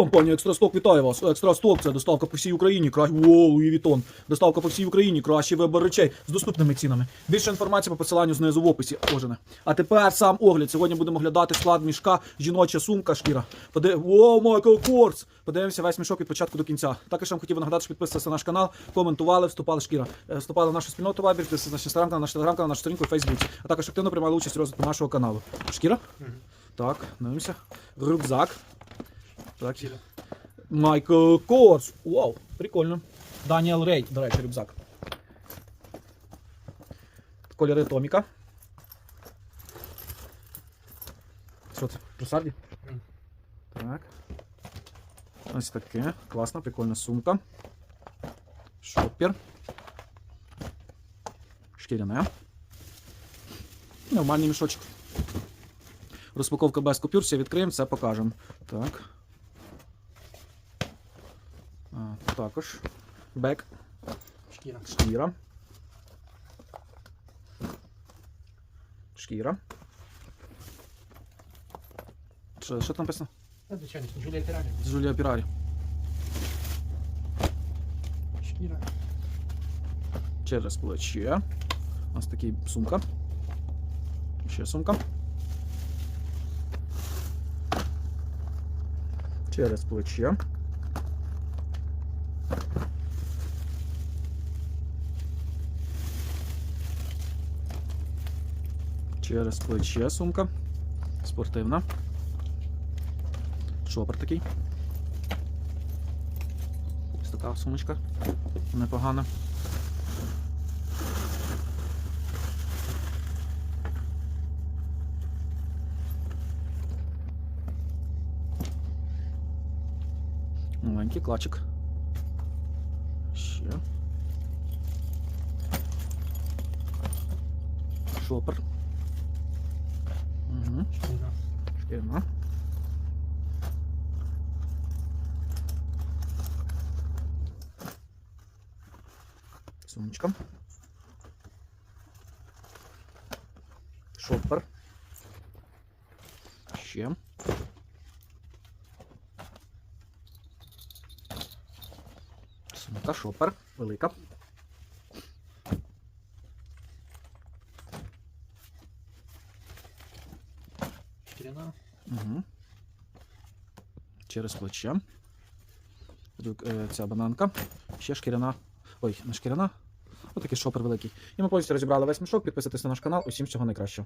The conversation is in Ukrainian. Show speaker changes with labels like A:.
A: Компанія Екстрасток вітає вас. Екстрасток це доставка по всій Україні. Кра... О, Луї Вітон. Доставка по всій Україні. Кращий вибір речей з доступними цінами. Більше інформації по посиланню знизу в описі. Кожане. А тепер сам огляд. Сьогодні будемо оглядати склад мішка, жіноча сумка, шкіра. Поди... О, Майкл Корс! Подивимося весь мішок від початку до кінця. Також вам хотів нагадати, що підписувалися на наш канал, коментували, вступали шкіра. Е, Вступали в нашу спільноту Вайбер, підписувалися на наш інстаграм, канал, наш телеграм, канал, нашу сторінку у Фейсбуці. А також активно приймали участь у розвитку нашого каналу. Шкіра? Так, дивимося. Рюкзак. Так. Майкл Корс. Вау, прикольно. Даніел Рей, до речі, рюкзак. Кольори Томіка. Що це? Просарді?
B: Мгм.
A: Так. Ось таке. Класна, прикольна сумка. Шопер. Шкіряне. Нормальний мішочок. Розпаковка без купюр, все відкриємо, все покажемо. Так. Також. Бек,
B: Шкіра.
A: шкіра. Шкіра. Що, що там написано?
B: Звичайно, Джулія Піралі.
A: Джулія Пірарі.
B: Шкіра.
A: Через плече. Ось такий сумка. Ще сумка. Через плече. Через плече сумка. Спортивна. Шопер такий. Ось така сумочка. Непогана. Маленький клачик. Ще. Шопер. Угу.
B: Шкіра.
A: Шкіряна. Сумочка. Шопер. Ще. Сумка, шопер. Велика.
B: Шкіряна.
A: Угу. Через плече. Е, Ця бананка. Ще шкіряна. Ой, не шкіряна. Отакий шопер великий. І ми повністю розібрали весь мішок. Підписуйтесь на наш канал. Усім всього найкращого.